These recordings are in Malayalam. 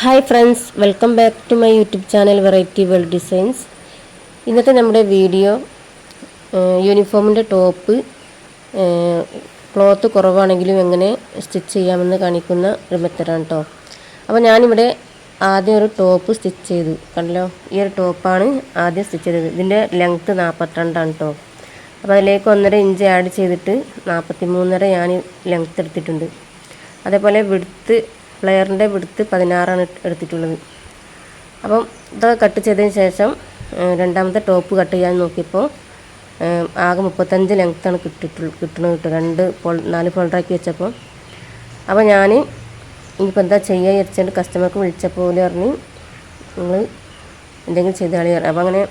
Hi friends welcome back to my YouTube channel variety world designs. ഇന്നത്തെ നമ്മുടെ വീഡിയോ യൂണിഫോമിന്റെ ടോപ്പ് ക്ലോത്ത് കുറവാണെങ്കിലും എങ്ങനെ സ്റ്റിച്ച് ചെയ്യാമെന്ന് കാണിക്കുന്ന ഒരു മെത്തഡാണ് കേട്ടോ അപ്പോൾ ഞാനിവിടെ ആദ്യം ഒരു ടോപ്പ് സ്റ്റിച്ച് ചെയ്തു. കണ്ടല്ലോ ഈ ഒരു ടോപ്പാണ് ആദ്യം സ്റ്റിച്ച് ചെയ്തത്. ഇതിന്റെ ലെങ്ത്ത് നാൽപ്പത്തിരണ്ടാണ് കേട്ടോ അപ്പോൾ അതിലേക്ക് ഒന്നര ഇഞ്ച് ആഡ് ചെയ്തിട്ട് നാൽപ്പത്തി മൂന്നര ഞാൻ ലെങ്ത്ത് എടുത്തിട്ടുണ്ട്. അതേപോലെ വിടുത്ത് പ്ലെയറിന്റെ വിടുത്ത് പതിനാറാണ് എടുത്തിട്ടുള്ളത്. അപ്പം ഇത് കട്ട് ചെയ്തതിന് ശേഷം രണ്ടാമത്തെ ടോപ്പ് കട്ട് ചെയ്യാൻ നോക്കിയപ്പോൾ ആകെ മുപ്പത്തഞ്ച് ലെങ്ത്താണ് കിട്ടിയിട്ടുള്ള കിട്ടണത് കിട്ടും. രണ്ട് ഫോൾ നാല് ഫോൾഡറാക്കി വെച്ചപ്പോൾ അപ്പോൾ ഞാൻ ഇനിയിപ്പോൾ എന്താ ചെയ്യുക വിചാരിച്ചിട്ട് കസ്റ്റമർക്ക് വിളിച്ചപ്പോൾ പറഞ്ഞ് നിങ്ങൾ എന്തെങ്കിലും ചെയ്ത് കളി അപ്പോൾ അങ്ങനെ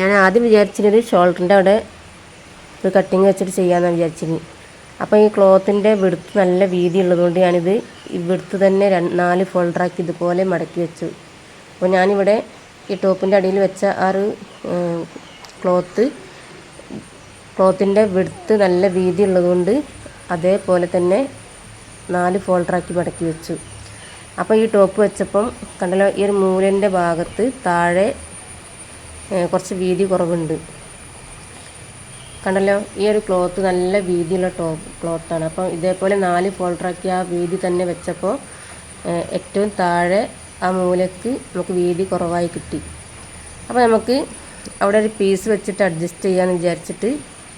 ഞാൻ ആദ്യം വിചാരിച്ചിരുന്നത് ഷോൾഡറിന്റെ അവിടെ ഒരു കട്ടിങ് വെച്ചിട്ട് ചെയ്യാമെന്നാണ് വിചാരിച്ചിരുന്നത്. അപ്പോൾ ഈ ക്ലോത്തിന്റെ വെടുത്ത് നല്ല വീതി ഉള്ളതുകൊണ്ട് ഞാനിത് ഈ വെടുത്ത് തന്നെ നാല് ഫോൾഡറാക്കി ഇതുപോലെ മടക്കി വെച്ചു. അപ്പോൾ ഞാനിവിടെ ഈ ടോപ്പിന്റെ അടിയിൽ വെച്ച ആ ഒരു ക്ലോത്ത് ക്ലോത്തിന്റെ വെടുത്ത് നല്ല വീതി ഉള്ളതുകൊണ്ട് അതേപോലെ തന്നെ നാല് ഫോൾഡറാക്കി മടക്കി വെച്ചു. അപ്പോൾ ഈ ടോപ്പ് വെച്ചപ്പം കണ്ടല്ലോ ഈ ഒരു മൂലന്റെ ഭാഗത്ത് താഴെ കുറച്ച് വീതി കുറവുണ്ട്. കണ്ടല്ലോ ഈ ഒരു ക്ലോത്ത് നല്ല വീതിയുള്ള ടോപ്പ് ക്ലോത്താണ് അപ്പം ഇതേപോലെ നാല് ഫോൾഡറാക്കി ആ വീതി തന്നെ വെച്ചപ്പോൾ ഏറ്റവും താഴെ ആ മൂലക്ക് നമുക്ക് വീതി കുറവായി കിട്ടി. അപ്പോൾ നമുക്ക് അവിടെ ഒരു പീസ് വെച്ചിട്ട് അഡ്ജസ്റ്റ് ചെയ്യാമെന്ന് വിചാരിച്ചിട്ട്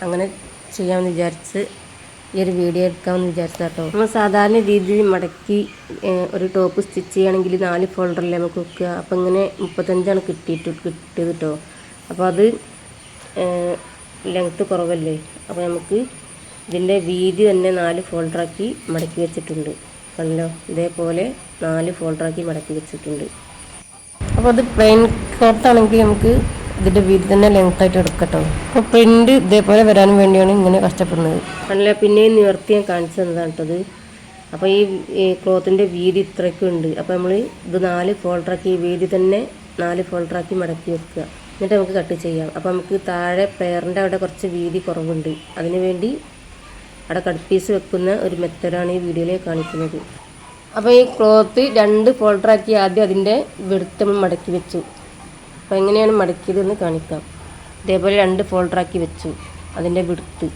അങ്ങനെ ചെയ്യാമെന്ന് വിചാരിച്ച് ഈ ഒരു വീഡിയോ എടുക്കാമെന്ന് വിചാരിച്ചത് കേട്ടോ നമ്മൾ സാധാരണ രീതിയിൽ മടക്കി ഒരു ടോപ്പ് സ്റ്റിച്ച് ചെയ്യുകയാണെങ്കിൽ നാല് ഫോൾഡറിൽ നമുക്ക് വെക്കുക. അപ്പോൾ ഇങ്ങനെ മുപ്പത്തഞ്ചാണ് കിട്ടിയിട്ട് കിട്ടിയത് കേട്ടോ അപ്പോൾ അത് ലെങ്ത്ത് കുറവല്ലേ? അപ്പോൾ നമുക്ക് ഇതിന്റെ വീതി തന്നെ നാല് ഫോൾഡറാക്കി മടക്കി വെച്ചിട്ടുണ്ട്. കണ്ടോ? ഇതേപോലെ നാല് ഫോൾഡറാക്കി മടക്കി വെച്ചിട്ടുണ്ട്. അപ്പോൾ അത് പ്ലെയിൻ ക്ലോത്താണെങ്കിൽ നമുക്ക് ഇതിന്റെ വീതി തന്നെ ലെങ്ത് ആയിട്ട് എടുക്കട്ടോ. അപ്പോൾ പ്രിന്റ് ഇതേപോലെ വരാൻ വേണ്ടിയാണ് ഇങ്ങനെ കഷ്ടപ്പെടുന്നത്. കണ്ടില്ല? പിന്നെ നിവർത്തി ഞാൻ കാണിച്ചു തന്നതാണ് കേട്ടത് അപ്പോൾ ഈ ക്ലോത്തിന്റെ വീതി ഇത്രയ്ക്കും ഉണ്ട് അപ്പോൾ നമ്മൾ ഇത് നാല് ഫോൾഡറാക്കി വീതി തന്നെ നാല് ഫോൾഡറാക്കി മടക്കി വെക്കുക. എന്നിട്ട് നമുക്ക് കട്ട് ചെയ്യാം. അപ്പോൾ നമുക്ക് താഴെ പെയറിന്റെ അവിടെ കുറച്ച് വീതി കുറവുണ്ട്. അതിനുവേണ്ടി അവിടെ കട്ട് പീസ് വെക്കുന്ന ഒരു മെത്തേഡാണ് ഈ വീഡിയോയിൽ കാണിക്കുന്നത്. അപ്പോൾ ഈ ക്ലോത്ത് രണ്ട് ഫോൾഡറാക്കി ആദ്യം അതിന്റെ വെടുത്ത് നമ്മൾ മടക്കി വെച്ചു. അപ്പോൾ എങ്ങനെയാണ് മടക്കിയതെന്ന് കാണിക്കാം. ഇതേപോലെ രണ്ട് ഫോൾഡറാക്കി വെച്ചു അതിന്റെ വിടുത്ത്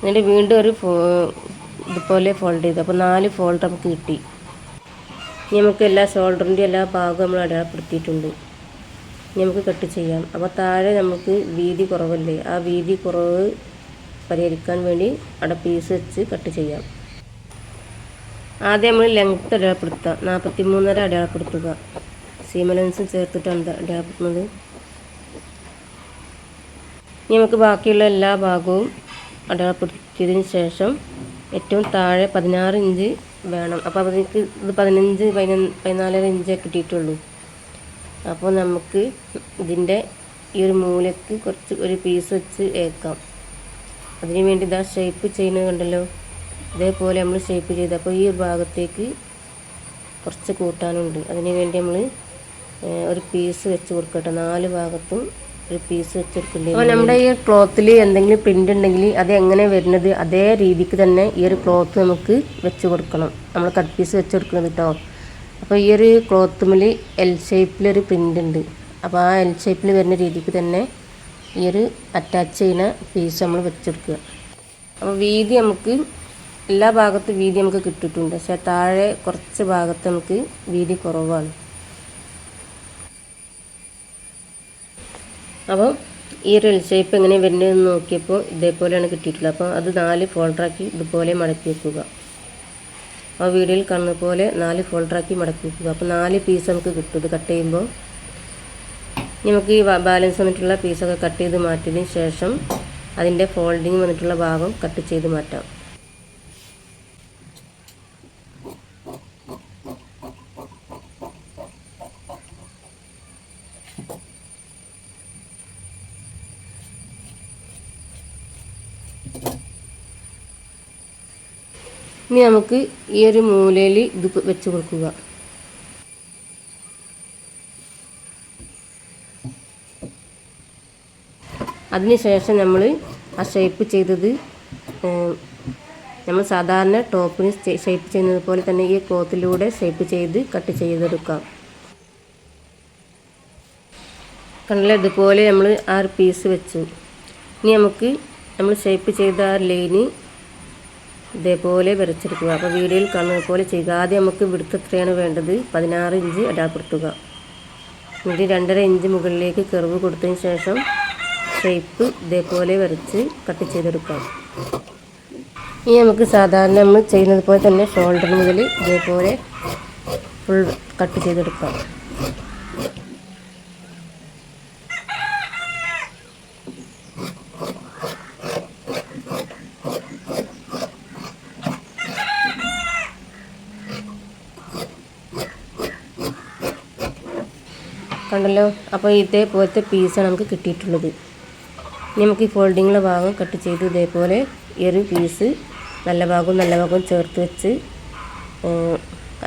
എന്നിട്ട് വീണ്ടും ഒരു ഫോ ഇതുപോലെ ഫോൾഡ് ചെയ്തു. അപ്പോൾ നാല് ഫോൾഡർ നമുക്ക് കിട്ടി. ഇനി നമുക്ക് എല്ലാ ഷോൾഡറിന്റെ എല്ലാ ഭാഗവും നമ്മൾ അടയാളപ്പെടുത്തിയിട്ടുണ്ട്. നമുക്ക് കട്ട് ചെയ്യാം. അപ്പോൾ താഴെ നമുക്ക് വീതി കുറവല്ലേ? ആ വീതി കുറവ് പരിഹരിക്കാൻ വേണ്ടി അവിടെ പീസ് വെച്ച് കട്ട് ചെയ്യാം. ആദ്യം നമ്മൾ ലെങ്ത്ത് അടയാളപ്പെടുത്തുക. നാൽപ്പത്തി മൂന്നര അടയാളപ്പെടുത്തുക സീമലൻസും ചേർത്തിട്ടാണ് അടയാളപ്പെടുത്തുന്നത്. ഇനി നമുക്ക് ബാക്കിയുള്ള എല്ലാ ഭാഗവും അടയാളപ്പെടുത്തിയതിന് ശേഷം ഏറ്റവും താഴെ പതിനാറ് ഇഞ്ച് വേണം. അപ്പോൾ അതിലേക്ക് ഇത് പതിനഞ്ച് പതിനാലര ഇഞ്ചേ കിട്ടിയിട്ടുള്ളൂ. അപ്പോൾ നമുക്ക് ഇതിന്റെ ഈ ഒരു മൂലക്ക് കുറച്ച് ഒരു പീസ് വെച്ച് ഏക്കാം. അതിന് വേണ്ടി ഇതാ ഷേപ്പ് ചെയ്യുന്നത് കണ്ടല്ലോ? ഇതേപോലെ നമ്മൾ ഷേപ്പ് ചെയ്ത്. അപ്പോൾ ഈ ഒരു ഭാഗത്തേക്ക് കുറച്ച് കൂട്ടാനുണ്ട്. അതിന് വേണ്ടി നമ്മൾ ഒരു പീസ് വെച്ച് കൊടുക്കട്ടെ നാല് ഭാഗത്തും ഒരു പീസ് വെച്ച് കൊടുക്കേണ്ടി അപ്പോൾ നമ്മുടെ ഈ ക്ലോത്തിൽ എന്തെങ്കിലും പ്രിന്റ് ഉണ്ടെങ്കിൽ അത് എങ്ങനെ വരുന്നത്? അതേ രീതിക്ക് തന്നെ ഈ ഒരു ക്ലോത്ത് നമുക്ക് വെച്ച് കൊടുക്കണം. നമ്മൾ കട്ട് പീസ് വെച്ച് കൊടുക്കുന്നത് കേട്ടോ. അപ്പോൾ ഈ ഒരു ക്ലോത്തുമിൽ എൽ ഷേപ്പിലൊരു പ്രിന്റ് ഉണ്ട്. അപ്പോൾ ആ എൽ ഷേപ്പിൽ വരുന്ന രീതിക്ക് തന്നെ ഈ ഒരു അറ്റാച്ച് ചെയ്യുന്ന പീസ് നമ്മൾ വെച്ചെടുക്കുക. അപ്പോൾ വീതി നമുക്ക് എല്ലാ ഭാഗത്തും വീതി നമുക്ക് കിട്ടിയിട്ടുണ്ട്. പക്ഷേ താഴെ കുറച്ച് ഭാഗത്ത് നമുക്ക് വീതി കുറവാണ്. അപ്പോൾ ഈ ഒരു എൽ ഷേപ്പ് എങ്ങനെ വരുന്നതെന്ന് നോക്കിയപ്പോൾ ഇതേപോലെയാണ് കിട്ടിയിട്ടുള്ളത്. അപ്പോൾ അത് നാല് ഫോൾഡറാക്കി ഇതുപോലെ മടക്കി വെക്കുക. ആ വീഡിയോയിൽ കാണുന്ന പോലെ നാല് ഫോൾഡറാക്കി മടക്കി വെക്കുക. അപ്പോൾ നാല് പീസ് നമുക്ക് കിട്ടും. ഇത് കട്ട് ചെയ്യുമ്പോൾ നമുക്ക് ഈ ബാലൻസ് വന്നിട്ടുള്ള പീസൊക്കെ കട്ട് ചെയ്ത് മാറ്റിയതിന് ശേഷം അതിന്റെ ഫോൾഡിങ് വന്നിട്ടുള്ള ഭാഗം കട്ട് ചെയ്ത് മാറ്റാം. ഇനി നമുക്ക് ഈ ഒരു മൂലയിൽ ഇത് വെച്ച് കൊടുക്കുക. അതിനുശേഷം നമ്മൾ ആ ഷേപ്പ് ചെയ്തത് നമ്മൾ സാധാരണ ടോപ്പിന് ഷേപ്പ് ചെയ്യുന്നത് പോലെ തന്നെ ഈ ക്ലോത്തിലൂടെ ഷേപ്പ് ചെയ്ത് കട്ട് ചെയ്തെടുക്കാം. കണ്ടില്ല? ഇതുപോലെ നമ്മൾ ആ ഒരു പീസ് വെച്ചു. ഇനി നമുക്ക് നമ്മൾ ഷേപ്പ് ചെയ്ത ആ ലൈന് ഇതേപോലെ വരച്ചെടുക്കുക അപ്പോൾ വീഡിയോയിൽ കാണുന്നത് പോലെ ചെയ്യുക. ആദ്യം നമുക്ക് വിടുത്ത് എത്രയാണ് വേണ്ടത്? പതിനാറ് ഇഞ്ച് അടാപ്പെടുത്തുക എന്നിട്ട് രണ്ടര ഇഞ്ച് മുകളിലേക്ക് കെറിവ് കൊടുത്തതിന് ശേഷം ഷേപ്പ് ഇതേപോലെ വരച്ച് കട്ട് ചെയ്തെടുക്കാം ഇനി നമുക്ക് സാധാരണ നമ്മൾ ചെയ്യുന്നത് പോലെ തന്നെ ഷോൾഡർ മുതൽ ഇതേപോലെ ഫുൾ കട്ട് ചെയ്തെടുക്കാം കണ്ടല്ലോ? അപ്പോൾ ഇതേപോലത്തെ പീസാണ് നമുക്ക് കിട്ടിയിട്ടുള്ളത്. ഇനി നമുക്ക് ഈ ഫോൾഡിങ്ങിലെ ഭാഗം കട്ട് ചെയ്ത് ഇതേപോലെ ഈ ഒരു പീസ് നല്ല ഭാഗവും നല്ല ഭാഗവും ചേർത്ത് വെച്ച്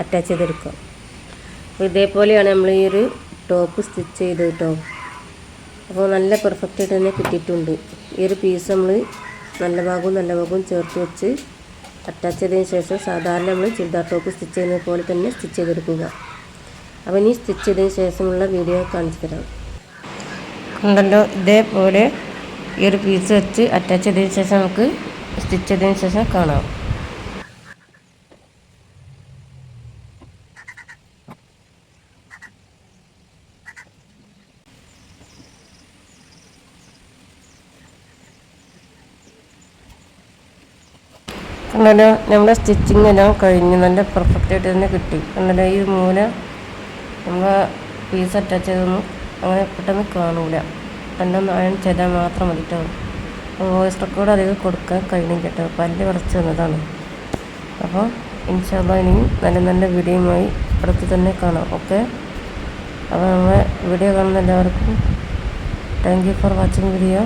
അറ്റാച്ച് ചെയ്തെടുക്കാം. അപ്പോൾ ഇതേപോലെയാണ് നമ്മൾ ഈ ഒരു ടോപ്പ് സ്റ്റിച്ച് ചെയ്ത് കേട്ടോ. അപ്പോൾ നല്ല പെർഫെക്റ്റ് ആയിട്ട് തന്നെ കിട്ടിയിട്ടുണ്ട്. ഈ ഒരു പീസ് നമ്മൾ നല്ല ഭാഗവും നല്ല ഭാഗവും ചേർത്ത് വെച്ച് അറ്റാച്ച് ചെയ്തതിന് ശേഷം സാധാരണ നമ്മൾ ചുരിദാർ ടോപ്പ് സ്റ്റിച്ച് ചെയ്യുന്നത് പോലെ തന്നെ സ്റ്റിച്ച് ചെയ്തെടുക്കുക. അപ്പോൾ ഇനി സ്റ്റിച്ച് ചെയ്തതിന് ശേഷമുള്ള വീഡിയോ കാണിച്ചു തരാം കണ്ടല്ലോ ഇതേപോലെ ഈ ഒരു പീസ് വെച്ച് അറ്റാച്ച് ചെയ്തതിന് ശേഷം നമുക്ക് സ്റ്റിച്ച് ചെയ്തതിന് ശേഷം കാണാം. കണ്ടല്ലോ നമ്മുടെ സ്റ്റിച്ചിങ് എല്ലാം കഴിഞ്ഞ് നല്ല പെർഫെക്റ്റ് ആയിട്ട് തന്നെ കിട്ടി. കണ്ടല്ലോ ഈ മൂല നമ്മൾ പീസ് അറ്റാച്ച് ചെയ്തൊന്നും അങ്ങനെ പെട്ടെന്ന് കാണൂല. പെട്ടെന്ന് അയൺ ചെയ്താൽ മാത്രം മതി കേട്ടോ വോയിസ് റെക്കോർഡ് അധികം കൊടുക്കാൻ കഴിയും കേട്ടോ പല്ല് വിളച്ച് വന്നതാണ്. അപ്പോൾ ഇൻഷാല്ല ഇനിയും നല്ല നല്ല വീഡിയോയുമായി അടുത്ത് തന്നെ കാണാം. ഓക്കെ? അപ്പോൾ നമ്മളെ വീഡിയോ കാണുന്ന എല്ലാവർക്കും thank you for watching video